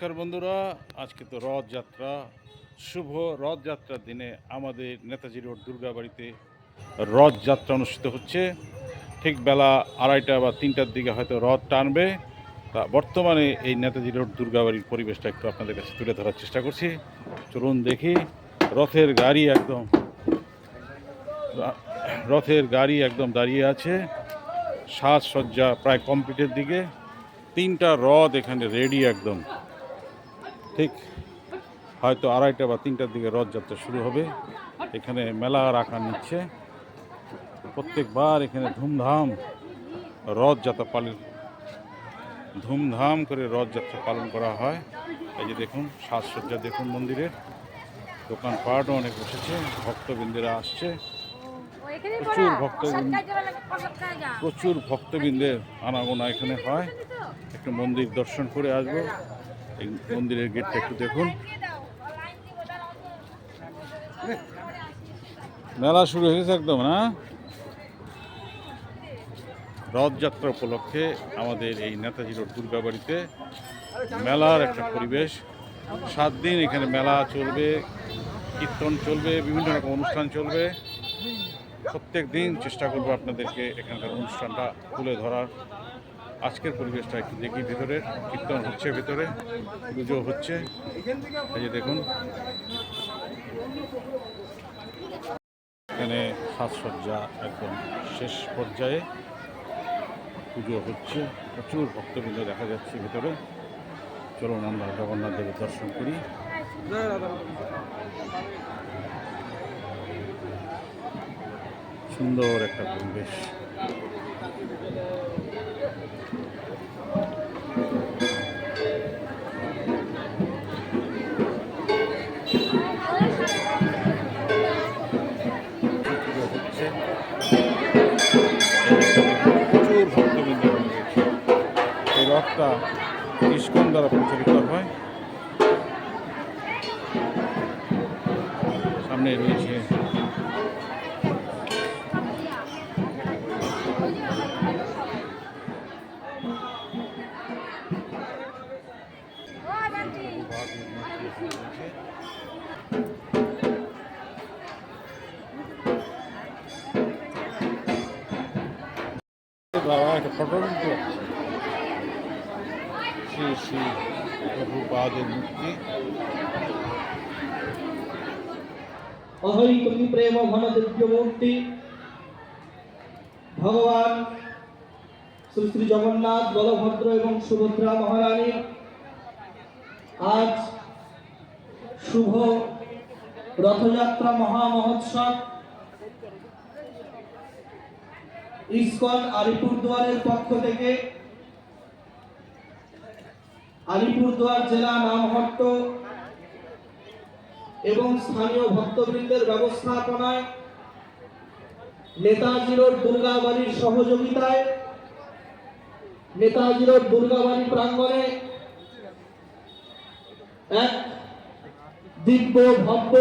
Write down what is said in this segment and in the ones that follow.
নমস্কার বন্ধুরা, আজকে তো রথযাত্রা, শুভ রথযাত্রার দিনে আমাদের নেতাজি রোড দুর্গাবাড়িতে রথযাত্রা অনুষ্ঠিত হচ্ছে। ঠিক বেলা আড়াইটা বা তিনটার দিকে হয়তো রথ টানবে। তা বর্তমানে এই নেতাজি রোড দুর্গাবাড়ির পরিবেশটা একটু আপনাদের কাছে তুলে ধরার চেষ্টা করছি। চলুন দেখি, রথের গাড়ি একদম, রথের গাড়ি একদম দাঁড়িয়ে আছে। সাজসজ্জা প্রায় কমপ্লিটের দিকে। তিনটা রথ এখানে রেডি একদম। ঠিক। হয়তো আড়াইটা বা তিনটার দিকে রথযাত্রা শুরু হবে। এখানে মেলা রাখা নিচ্ছে। প্রত্যেকবার এখানে ধুমধাম রথযাত্রা পালন ধুমধাম করে রথযাত্রা পালন করা হয়। এই যে দেখুন, সাজসজ্জা দেখুন মন্দিরের দোকানপাটও অনেক বসেছে, ভক্তবৃন্দেরা আসছে। প্রচুর ভক্তবৃন্দ, প্রচুর ভক্তবৃন্দের আনাগোনা এখানে হয়। একটু মন্দির দর্শন করে আসব। এই মন্দিরের গেটটা একটু দেখুন। মেলা শুরু হয়েছে একদম, না? রথযাত্রা উপলক্ষে আমাদের এই নেতাজি রোড দুর্গাবাড়িতে মেলার একটা পরিবেশ। সাত দিন এখানে মেলা চলবে, কীর্তন চলবে, বিভিন্ন রকম অনুষ্ঠান চলবে। প্রত্যেক দিন চেষ্টা করব আপনাদেরকে এখানকার অনুষ্ঠানটা তুলে ধরার। আজকের পরিবেশটা একটু দেখি ভিতরে, কীর্তন হচ্ছে ভিতরে, পুজো হচ্ছে। এই যে দেখুন। এখানে সাজসজ্জা একদম শেষ পর্যায়ে পুজো হচ্ছে। প্রচুর ভক্তবৃন্দ দেখা যাচ্ছে ভিতরে। চলুন আমরা জগন্নাথ দেবের দর্শন করি। সুন্দর একটা পরিবেশ। ইস্কন দ্বারা পরিচালিত হয়। সামনে রয়েছে একটা ফটো শ্রী শ্রী প্রভুপাদের মূর্তি। অহৈ তুমি প্রেম ঘন দিব্য মূর্তি। ভগবান শ্রী শ্রী জগন্নাথ, বলভদ্র এবং সুভদ্রা মহারানী, আজ শুভ রথযাত্রা মহা মহোৎসব। ইস্কন আলিপুরদুয়ারের পক্ষ থেকে আলিপুরদুয়ার জেলা নামহট্ট এবং স্থানীয় ভক্তবৃন্দের ব্যবস্থাপনায় নেতাজি রোড দুর্গাবাড়ির সহযোগিতায় নেতাজি রোড দুর্গাবাড়ি প্রাঙ্গণে এক দিব্য ভব্য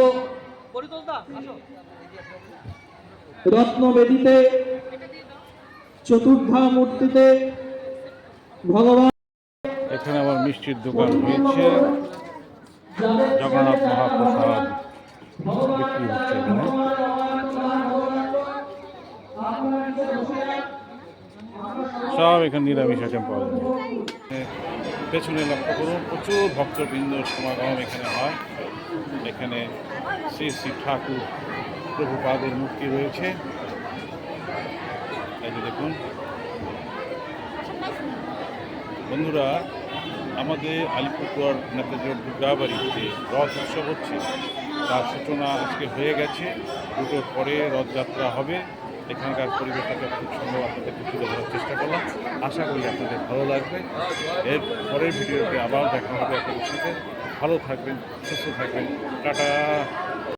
রত্নবেদিতে চতুর্ধা মূর্তিতে ভগবান এখানে আবার মিষ্টির দোকান হয়েছে। জগন্নাথ মহাপ্রসাদ বিক্রি হচ্ছে এখানে। সব এখানে নিরামিষ আইটেম পাওয়া পেছনে লক্ষ্য করুন, প্রচুর ভক্তবৃন্দ সমাগম এখানে হয়। এখানে শ্রী শ্রী ঠাকুর প্রভুপাদের মূর্তি রয়েছে। দেখুন। বন্ধুরা আমাদের আলিপুরদুয়ার নেতাজি দুর্গাবাড়িতে রথ উৎসব হচ্ছে, তার সূচনা আজকে হয়ে গেছে। দুটোর পরে রথযাত্রা হবে। এখানকার পরিবেশটাকে খুব সুন্দর আপনাদেরকে তুলে ধরার চেষ্টা করলাম। আশা করি আপনাদের ভালো লাগবে। এর পরের ভিডিওতে আবার দেখা হবে আপনাদের সাথে। ভালো থাকবেন, সুস্থ থাকবেন। টাটা!